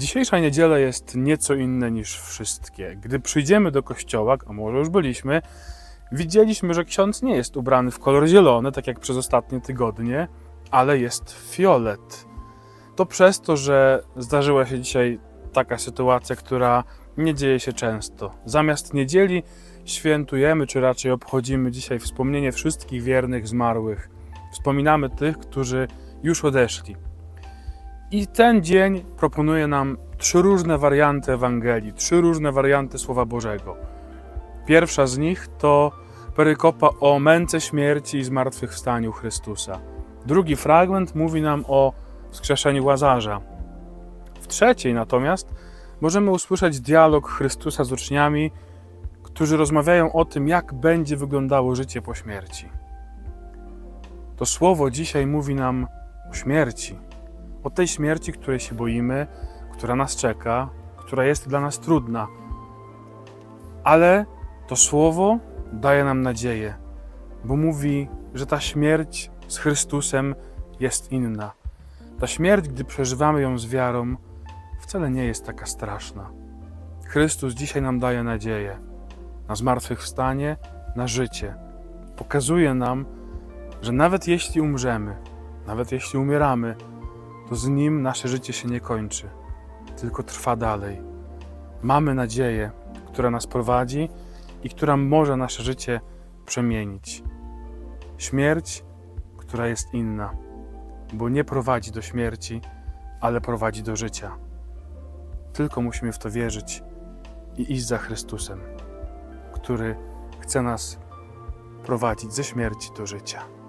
Dzisiejsza niedziela jest nieco inna niż wszystkie. Gdy przyjdziemy do kościoła, a może już byliśmy, widzieliśmy, że ksiądz nie jest ubrany w kolor zielony, tak jak przez ostatnie tygodnie, ale jest fiolet. To przez to, że zdarzyła się dzisiaj taka sytuacja, która nie dzieje się często. Zamiast niedzieli świętujemy, czy raczej obchodzimy dzisiaj wspomnienie wszystkich wiernych zmarłych. Wspominamy tych, którzy już odeszli. I ten dzień proponuje nam trzy różne warianty Ewangelii, trzy różne warianty Słowa Bożego. Pierwsza z nich to perykopa o męce śmierci i zmartwychwstaniu Chrystusa. Drugi fragment mówi nam o wskrzeszeniu Łazarza. W trzeciej natomiast możemy usłyszeć dialog Chrystusa z uczniami, którzy rozmawiają o tym, jak będzie wyglądało życie po śmierci. To słowo dzisiaj mówi nam o śmierci o tej śmierci, której się boimy, która nas czeka, która jest dla nas trudna. Ale to słowo daje nam nadzieję, bo mówi, że ta śmierć z Chrystusem jest inna. Ta śmierć, gdy przeżywamy ją z wiarą, wcale nie jest taka straszna. Chrystus dzisiaj nam daje nadzieję na zmartwychwstanie, na życie. Pokazuje nam, że nawet jeśli umrzemy, nawet jeśli umieramy, to z Nim nasze życie się nie kończy, tylko trwa dalej. Mamy nadzieję, która nas prowadzi i która może nasze życie przemienić. Śmierć, która jest inna, bo nie prowadzi do śmierci, ale prowadzi do życia. Tylko musimy w to wierzyć i iść za Chrystusem, który chce nas prowadzić ze śmierci do życia.